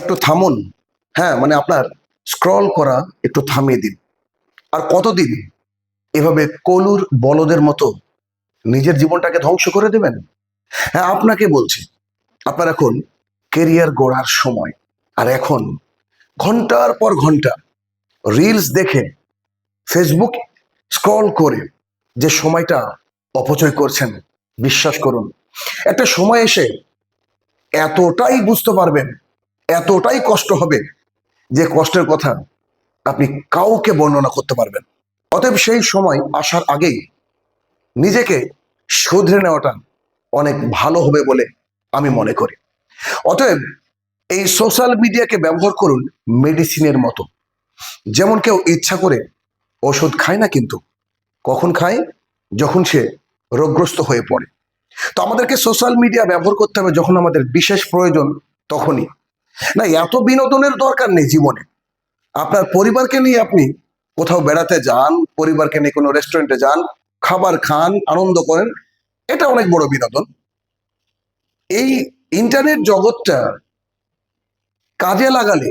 একটু থামুন। হ্যাঁ মানে আপনার স্ক্রল করা একটু থামিয়ে দিন। আর কতদিন এভাবে কলুর বলদের মতো নিজের জীবনটাকে ধ্বংস করে দেবেন? হ্যাঁ আপনাকে বলছি, আপনার এখন কেরিয়ার গড়ার সময়। আর এখন ঘণ্টার পর ঘণ্টা রিলস দেখে ফেসবুক স্ক্রল করে যে সময়টা অপচয় করছেন, বিশ্বাস করুন। একটা সময় এসে এতটাই বুঝতে পারবেন এতটাই কষ্ট হবে যে কষ্টের কথা আপনি কাউকে বর্ণনা করতে পারবেন। অতএব সেই সময় আসার আগেই নিজেকে শুধরে নেওয়াটা অনেক ভালো হবে বলে আমি মনে করি। অতএব এই সোশ্যাল মিডিয়াকে ব্যবহার করুন মেডিসিনের মতো। যেমন কেউ ইচ্ছা করে ওষুধ খায় না কিন্তু, কখন খায়? যখন সে রোগগ্রস্ত হয়ে পড়ে। তো আমাদেরকে সোশ্যাল মিডিয়া ব্যবহার করতে হবে যখন আমাদের বিশেষ প্রয়োজন তখনই। না, এত বিনোদনের দরকার নেই জীবনে। আপনার পরিবারকে নিয়ে আপনি কোথাও বেড়াতে যান, পরিবারকে নিয়ে কোনো রেস্টুরেন্টে যান, খাবার খান, আনন্দ করেন, এটা অনেক বড় বিনোদন। এই ইন্টারনেট জগৎটা কাজে লাগালে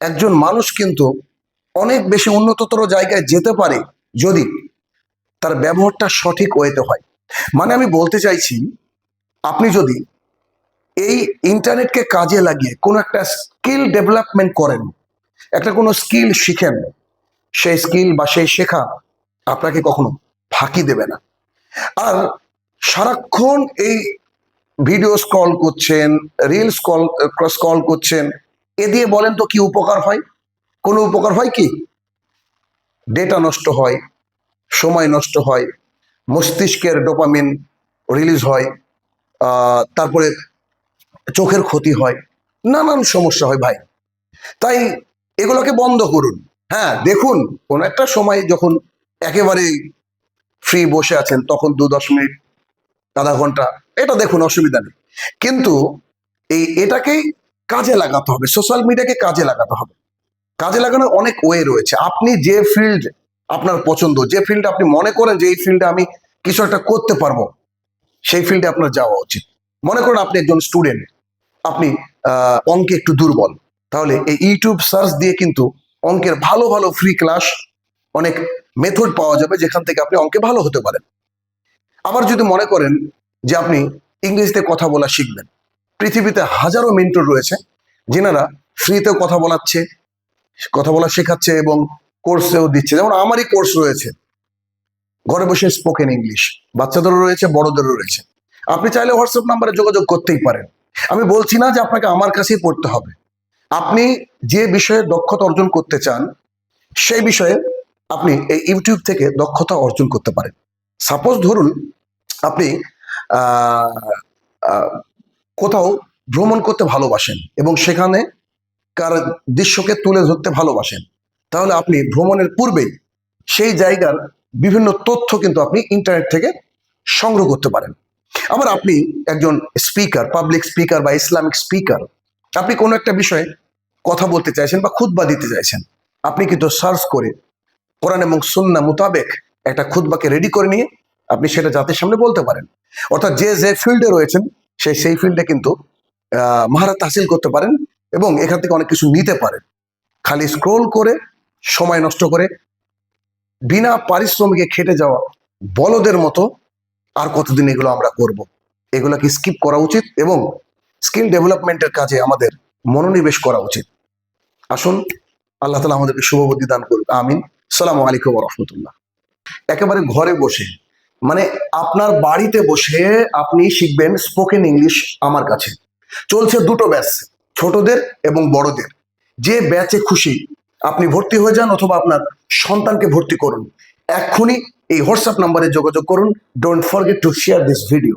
একজন মানুষ কিন্তু অনেক বেশি উন্নততর জায়গায় যেতে পারে যদি তার ব্যবহারটা সঠিক ওয়েতে হয়। মানে আমি বলতে চাইছি, আপনি যদি এই ইন্টারনেটকে কাজে লাগিয়ে কোনো একটা স্কিল ডেভেলপমেন্ট করেন। একটা কোনো স্কিল শিখেন। সেই স্কিল বা সেই শেখা আপনাকে কখনো ফাঁকি দেবে না। আর সারাক্ষণ এই ভিডিও স্ক্রল করছেন রিল স্ক্রল স্ক্রল করছেন, এ দিয়ে বলেন তো কি উপকার হয়? কোনো উপকার হয় কি? ডেটা নষ্ট হয়, সময় নষ্ট হয়, মস্তিষ্কের ডোপামিন রিলিজ হয় তারপরে চোখের ক্ষতি হয়, নানান সমস্যা হয় ভাই। তাই এগুলোকে বন্ধ করুন। হ্যাঁ দেখুন, কোন একটা সময় যখন একেবারে ফ্রি বসে আছেন, তখন দু দশ মিনিট আধা ঘণ্টা, এটা দেখুন, অসুবিধা নেই। কিন্তু এই এটাকেই কাজে লাগাতে হবে সোশ্যাল মিডিয়াকে কাজে লাগাতে হবে। কাজে লাগানোর অনেক ওয়ে রয়েছে। আপনি যে ফিল্ড আপনার পছন্দ, যে ফিল্ড আপনি মনে করেন যে এই ফিল্ডে আমি কিছু একটা করতে পারব, সেই ফিল্ডে আপনার যাওয়া উচিত। মনে করেন আপনি একজন স্টুডেন্ট আপনি অঙ্কে একটু দুর্বল। তাহলে এই ইউটিউব সার্চ দিয়ে কিন্তু অঙ্কের ভালো ভালো ফ্রি ক্লাস অনেক মেথড পাওয়া যাবে যেখান থেকে আপনি অঙ্কে ভালো হতে পারেন। আবার যদি মনে করেন যে আপনি ইংরেজিতে কথা বলা শিখবেন, পৃথিবীতে হাজারো মেন্টর রয়েছে, যেনারা ফ্রিতেও কথা বলাচ্ছে, কথা বলা শেখাচ্ছে এবং কোর্সেও দিচ্ছে। যেমন আমারই কোর্স রয়েছে। ঘরে বসে স্পোকেন ইংলিশ বাচ্চাদেরও রয়েছে, বড়দেরও রয়েছে। আপনি চাইলে হোয়াটসঅ্যাপ নাম্বারে যোগাযোগ করতেই পারেন। আমি বলছি না যে আপনাকে আমার কাছেই পড়তে হবে। আপনি যে বিষয়ে দক্ষতা অর্জন করতে চান, সেই বিষয়ে আপনি এই ইউটিউব থেকে দক্ষতা অর্জন করতে পারেন। সাপোজ ধরুন, আপনি কোথাও ভ্রমণ করতে ভালোবাসেন এবং সেখানে কার দৃশ্যকে তুলে ধরতে ভালোবাসেন। তাহলে আপনি ভ্রমণের পূর্বেই সেই জায়গার বিভিন্ন তথ্য কিন্তু আপনি ইন্টারনেট থেকে সংগ্রহ করতে পারেন। আবার আপনি একজন স্পিকার পাবলিক স্পিকার বা ইসলামিক স্পিকার আপনি কোনো একটা বিষয়ে কথা বলতে চাইছেন বা খুতবা দিতে চাইছেন, আপনি কিন্তু সার্চ করে কোরআন এবং সুন্না মোতাবেক একটা খুতবাকে রেডি করে নিয়ে আপনি সেটা জাতির সামনে বলতে পারেন। অর্থাৎ যে যে ফিল্ডে রয়েছেন সেই সেই ফিল্ডে কিন্তু মহারত হাসিল করতে পারেন এবং এখান থেকে অনেক কিছু নিতে পারেন। খালি স্ক্রোল করে, সময় নষ্ট করে, বিনা পারিশ্রমিকে খেটে যাওয়া বলদের মতো আর কতদিন এগুলো আমরা করব? এগুলোকে স্কিপ করা উচিত এবং স্কিল ডেভেলপমেন্টের কাজে আমাদের মনোনিবেশ করা উচিত। আসুন, আল্লাহ তালা আমাদেরকে শুভবুদ্ধি দান করুন আমিন। সালাম আলাইকুম রহমতুল্লাহ। একেবারে ঘরে বসে মানে আপনার বাড়িতে বসে আপনি শিখবেন স্পোকেন ইংলিশ আমার কাছে। চলছে দুটো ব্যাচ, ছোটদের এবং বড়দের। যে ব্যাচে খুশি, আপনি ভর্তি হয়ে যান অথবা আপনার সন্তানকে ভর্তি করুন। এক্ষুনি এই হোয়াটসঅ্যাপ নাম্বারে যোগাযোগ করুন। Don't forget to share this video